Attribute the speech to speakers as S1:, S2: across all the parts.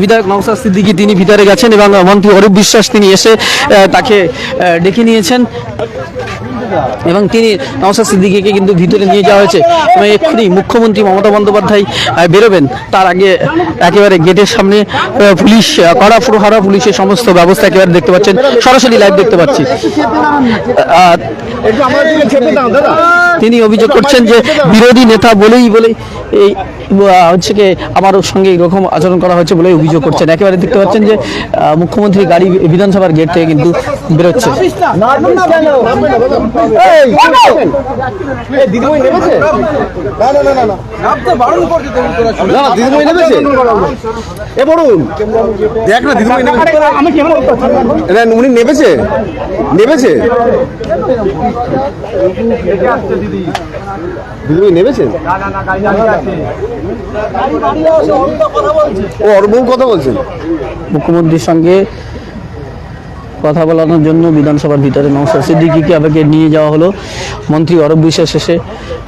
S1: বিধায়ক নওসাদ সিদ্দিকী তিনি ভিতরে গেছেন এবং মন্ত্রী অরূপ বিশ্বাস তিনি এসে তাকে ডেকে নিয়েছেন। এবং তিনি নওসাদ সিদ্দিকিকে কিন্তু ভিতরে নিয়ে যাওয়া হয়েছে। এবং এক্ষুনি মুখ্যমন্ত্রী মমতা বন্দ্যোপাধ্যায় বেরোবেন। তার আগে একেবারে গেটের সামনে পুলিশ কড়া প্রহারা পুলিশের সমস্ত ব্যবস্থা একেবারে দেখতে পাচ্ছেন। সরাসরি লাইভ দেখতে পাচ্ছি। তিনি অভিযোগ করছেন যে বিরোধী নেতা বলেই বলেই এই হচ্ছে কি আমার সঙ্গে এরকম আচরণ করা হয়েছে বলেই অভিযোগ করছেন। একেবারে দেখতে পাচ্ছেন যে মুখ্যমন্ত্রী গাড়ি বিধানসভার গেট থেকে কিন্তু বেরোচ্ছে।
S2: দিদিমণি নেমেছে? না না না না না না দিদিমণি নেমেছে? এ বড়ুন দেখ না দিদিমণি নেমেছে। উনি নেমেছে? নেমেছে? দিদিমণি নেমেছে ও অরবউ কথা বলছেন?
S1: মুখ্যমন্ত্রীর সঙ্গে কথা বলানোর জন্য বিধানসভার ভিতরে নওসাদ সিদ্দিকিকে আবেগে নিয়ে যাওয়া হলো। মন্ত্রী অরব বিশ্বাস এসে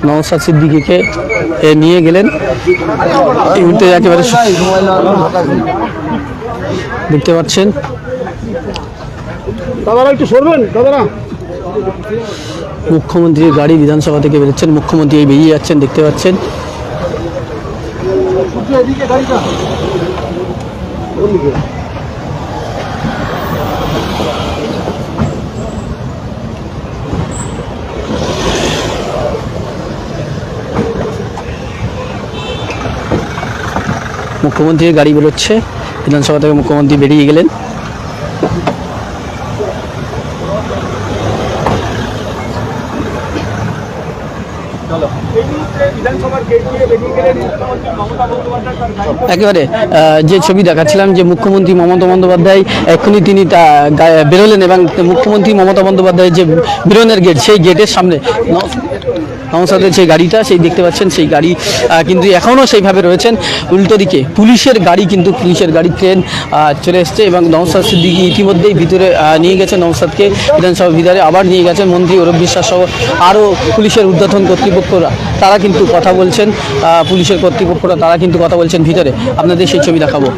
S1: নওসাদ সিদ্দিকিকে এ, নিয়ে গেলেন। এই মুহূর্তে একেবারে দেখতে পাচ্ছেন।
S2: দাদারা একটু সরবেন দাদারা।
S1: মুখ্যমন্ত্রীর গাড়ি বিধানসভা থেকে বেরোচ্ছেন, মুখ্যমন্ত্রী বেরিয়ে যাচ্ছেন, দেখতে পাচ্ছেন। মুখ্যমন্ত্রীর গাড়ি বেরোচ্ছে, বিধানসভা থেকে মুখ্যমন্ত্রী বেরিয়ে গেলেন। tecnológico. একেবারে যে ছবি দেখাচ্ছিলাম যে মুখ্যমন্ত্রী মমতা বন্দ্যোপাধ্যায়, এক্ষুনি তিনি তা বেরোলেন এবং মুখ্যমন্ত্রী মমতা বন্দ্যোপাধ্যায়ের যে বেরোনের গেট, সেই গেটের সামনে নওসাদের সেই গাড়িটা, সেই দেখতে পাচ্ছেন সেই গাড়ি কিন্তু এখনও সেইভাবে রয়েছেন। উল্টো দিকে পুলিশের গাড়ি কিন্তু পুলিশের গাড়ি, ট্রেন চলে এসছে এবং নওসাদ সিদ্দিকি ইতিমধ্যেই ভিতরে নিয়ে গেছেন নওসাদকে বিধানসভা ভিতরে আবার নিয়ে গেছেন মন্ত্রী অরূপ বিশ্বাস সহ আরও পুলিশের উদ্বোধন কর্তৃপক্ষরা। তারা কিন্তু কথা বলছেন পুলিশের কর্তৃপক্ষরা তারা কিন্তু কথা বলছেন ভিতরে। আপনাদের সেই ছবি দেখাবো।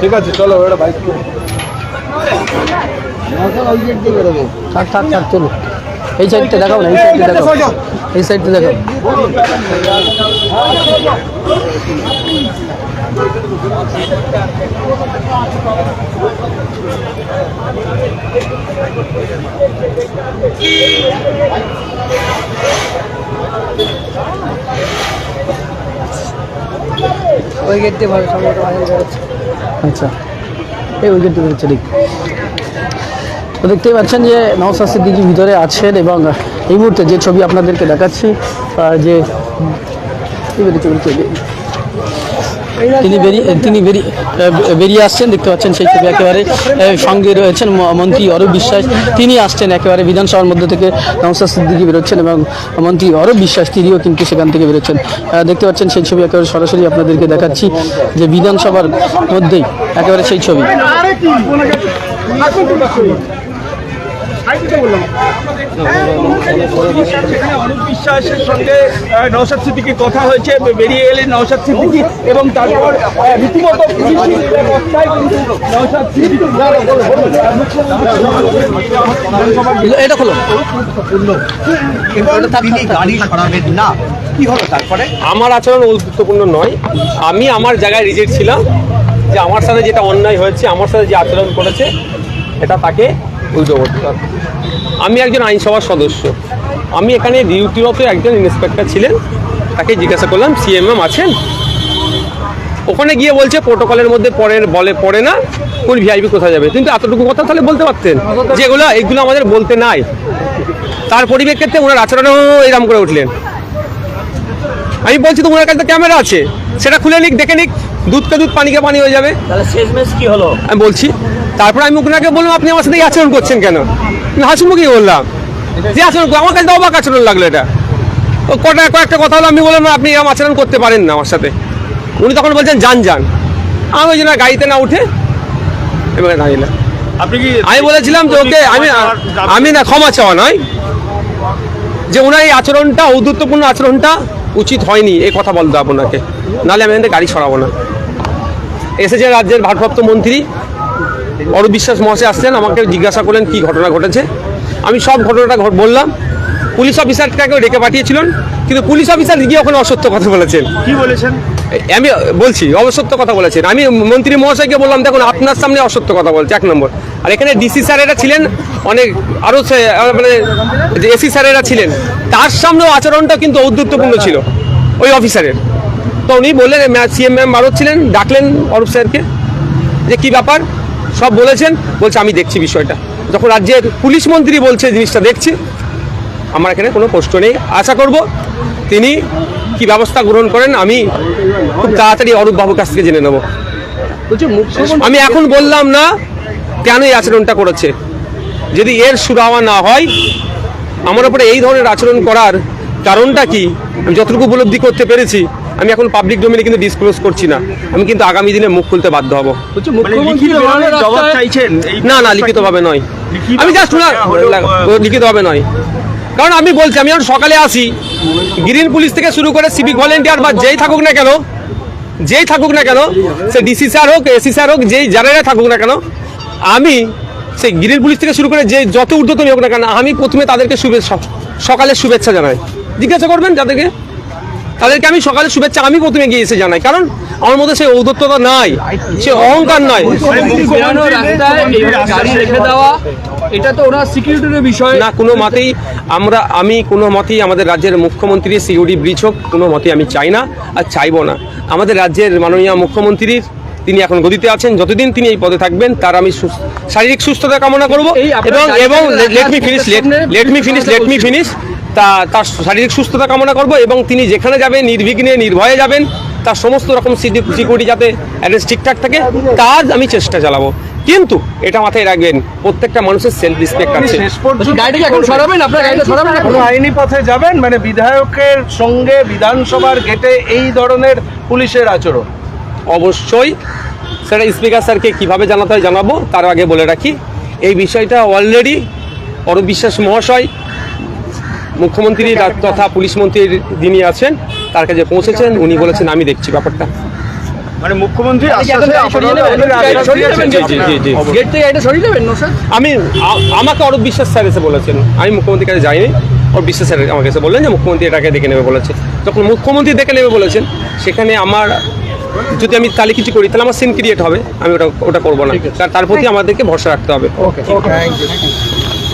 S2: ঠিক আছে চলো ওটা বাইক
S1: থাক থাক থাক চলো। এই সাইডটা দেখাও না এই সাইডটা দেখাও। এই সাইডটা দেখাও।
S3: ওই দিয়ে ভালো
S1: আচ্ছা। এই উইকেট ঠিক। তো দেখতেই পাচ্ছেন যে নওসাদ সিদ্দিকি ভিতরে আছেন এবং এই মুহূর্তে যে ছবি আপনাদেরকে দেখাচ্ছি যে বেরিয়েছে। তিনি বেরিয়ে তিনি বেরিয়ে বেরিয়ে আসছেন, দেখতে পাচ্ছেন সেই ছবি একেবারে সঙ্গে রয়েছেন মন্ত্রী অরূপ বিশ্বাস। তিনি আসছেন একেবারে বিধানসভার মধ্যে থেকে নওসাদ সিদ্দিকি বেরোচ্ছেন এবং মন্ত্রী অরূপ বিশ্বাস, তিনিও কিন্তু সেখান থেকে বেরোচ্ছেন। দেখতে পাচ্ছেন সেই ছবি একেবারে সরাসরি আপনাদেরকে দেখাচ্ছি, যে বিধানসভার মধ্যেই একেবারে সেই ছবি।
S4: অনুপ বিশ্বাসের সঙ্গে নওশাদ সিদ্দিকি কথা হয়েছে বেরিয়ে এলেন নওশাদ সিদ্দিকি এবং তারপর রীতিমতো
S1: এটা খোলো।
S5: তিনি গাড়ি সরাবেন না। কি হলো তারপরে?
S6: আমার আচরণ গুরুত্বপূর্ণ নয়। আমি আমার জায়গায় রিজেক্ট ছিলাম যে আমার সাথে যেটা অন্যায় হয়েছে আমার সাথে যে আচরণ করেছে এটা তাকে আমি একজন আইনসভার সদস্য। আমি এখানে ডিউটিরত একজন ইন্সপেক্টর ছিলেন। তাকে জিজ্ঞাসা করলাম সিএমএম আছেন? ওখানে গিয়ে বলছে প্রোটোকলের মধ্যে পড়ে বলে পড়ে না। কোন ভিআইপি কোথায় যাবে? কিন্তু এতটুকু কথা তাহলে বলতে পারতেন যেগুলো এগুলো আমাদের বলতে নাই। তার পরিপ্রেক্ষিতে ওনার আচরণেও এরম করে উঠলেন। আমি বলছি তো ওনার কাছে ক্যামেরা আছে। সেটা খুলে নিক দেখে নিক। দুধকে দুধ পানিকে পানি হয়ে যাবে।
S5: শেষমেশ কি হলো?
S6: আমি বলছি তারপরে আমি ওনাকে বললাম আপনি আমার সাথে এই আচরণ করছেন কেন? আমি হাসিমুখী বললাম যে আচরণ আমার কাছে অবাক আচরণ লাগল এটা। কটা কয়েকটা কথা হলো আমি বললাম না, আপনি এরকম আচরণ করতে পারেন না আমার সাথে। উনি তখন বলছেন যান যান। আমি ওই জন্য গাড়িতে না উঠে এবার দাঁড়িয়ে
S4: আপনি কি
S6: আমি বলেছিলাম যে ওকে আমি আমি না ক্ষমা চাওয়া নয়। যে ওনার এই আচরণটা ঔদ্ধত্যপূর্ণ আচরণটা উচিত হয়নি এই কথা বলতে আপনাকে নাহলে আমি এখান গাড়ি সরাবো না। এসেছে রাজ্যের ভারপ্রাপ্ত মন্ত্রী। অরূপ বিশ্বাস মহাশয় আসছেন আমাকে জিজ্ঞাসা করলেন কি ঘটনা ঘটেছে। আমি সব ঘটনাটা বললাম। পুলিশ অফিসারটাকেও ডেকে পাঠিয়েছিলেন কিন্তু পুলিশ অফিসার গিয়ে ওখানে অসত্য কথা বলেছেন।
S4: কি বলেছেন?
S6: আমি বলছি অসত্য কথা বলেছেন। আমি মন্ত্রী মহাশয়কে বললাম দেখুন আপনার সামনে অসত্য কথা বলছে এক নম্বর। আর এখানে ডিসি স্যারেরা ছিলেন অনেক আরও মানে যে এসি স্যারেরা ছিলেন তার সামনেও আচরণটা কিন্তু ঔদ্ধত্যপূর্ণ ছিল ওই অফিসারের। তো উনি বললেন সিএম ম্যাম ভারত ছিলেন ডাকলেন অরূপ স্যারকে যে কি ব্যাপার? সব বলেছেন বলছে আমি দেখছি বিষয়টা। যখন রাজ্যের পুলিশ মন্ত্রী বলছে জিনিসটা দেখছি আমার এখানে কোনো প্রশ্ন নেই। আশা করব তিনি কি ব্যবস্থা গ্রহণ করেন আমি খুব তাড়াতাড়ি অরূপ বাবুর কাছ থেকে জেনে নেব। আমি এখন বললাম না কেন এই আচরণটা করেছে। যদি এর সুরাওয়া না হয় আমার উপরে এই ধরনের আচরণ করার কারণটা কি? আমি যতটুকু উপলব্ধি করতে পেরেছি আমি এখন পাবলিক ডোমেনে কিন্তু ডিসক্লোজ করছি না। আমি কিন্তু আগামী দিনে মুখ খুলতে বাধ্য হব। না না লিখিতভাবে নয়। আমি জাস্ট না লিখিতভাবে নয়। কারণ আমি বলছি আমি যখন সকালে আসি। গ্রিন পুলিশ থেকে শুরু করে সিভিক ভলেন্টিয়ার বা যেই থাকুক না কেন যেই থাকুক না কেন সে ডিসি স্যার হোক এসি স্যার হোক যেই যারা থাকুক না কেন আমি সেই গ্রিন পুলিশ থেকে শুরু করে যে যত ঊর্ধ্বতন হোক না কেন আমি প্রথমে তাদেরকে শুভেচ্ছা সকালের শুভেচ্ছা জানাই। জিজ্ঞাসা করবেন যাদেরকে? তাদেরকে আমি সকালে শুভেচ্ছা আমি প্রথমে গিয়ে এসে জানাই। কারণ আমার মধ্যে সেই ঔদ্ধত্যতা নাই সে অহংকার নয়
S3: বেরোনো রাস্তায় এইভাবে গাড়ি রেখে দেওয়া এটা তো ওনার সিকিউরিটির বিষয়।
S6: না কোনো মতেই আমরা আমি কোনো মতেই আমাদের রাজ্যের মুখ্যমন্ত্রী সিউডি ব্রিজ হোক কোনো মতেই আমি চাই না আর চাইব না। আমাদের রাজ্যের মাননীয় মুখ্যমন্ত্রীর তিনি এখন গদিতে আছেন যতদিন তিনি এই পদে থাকবেন তার আমি শারীরিক সুস্থতা কামনা করব। এবং এবং লেট মি ফিনিশ
S3: সামনে
S6: let me finish let me finish তা তার শারীরিক সুস্থতা কামনা করব এবং তিনি যেখানে যাবেন নির্বিঘ্নে নির্ভয়ে যাবেন তার সমস্ত রকম সিকিউরিটি যাতে অ্যারেস্ট ঠিকঠাক থাকে তার আমি চেষ্টা চালাবো। কিন্তু এটা মাথায় রাখবেন প্রত্যেকটা মানুষের সেলফ রেসপেক্ট আছে।
S4: আইনি পথে যাবেন? মানে বিধায়কের সঙ্গে বিধানসভার গেটে এই ধরনের পুলিশের আচরণ?
S6: অবশ্যই। সেটা স্পিকার স্যারকে কীভাবে জানাতে হয় জানাব তার আগে বলে রাখি। এই বিষয়টা অলরেডি অরূপ বিশ্বাস মহাশয় মুখ্যমন্ত্রী তথা পুলিশ মন্ত্রী যিনি আছেন তার কাছে পৌঁছেছেন উনি বলেছেন আমি দেখছি ব্যাপারটা।
S4: মানে মুখ্যমন্ত্রী
S6: আমি আমাকে অরূপ বিশ্বাস স্যার এসে বলেছেন। আমি মুখ্যমন্ত্রীর কাছে যাইনি। অরূপ বিশ্বাস স্যার আমাকে এসে বললেন যে মুখ্যমন্ত্রী এটাকে দেখে নেবে বলেছে। যখন মুখ্যমন্ত্রী দেখে নেবে বলেছেন সেখানে আমার যদি আমি তাহলে কিছু করি তাহলে আমার সিন ক্রিয়েট হবে। আমি ওটা ওটা করব না। কারণ তার প্রতি আমাদেরকে ভরসা রাখতে হবে।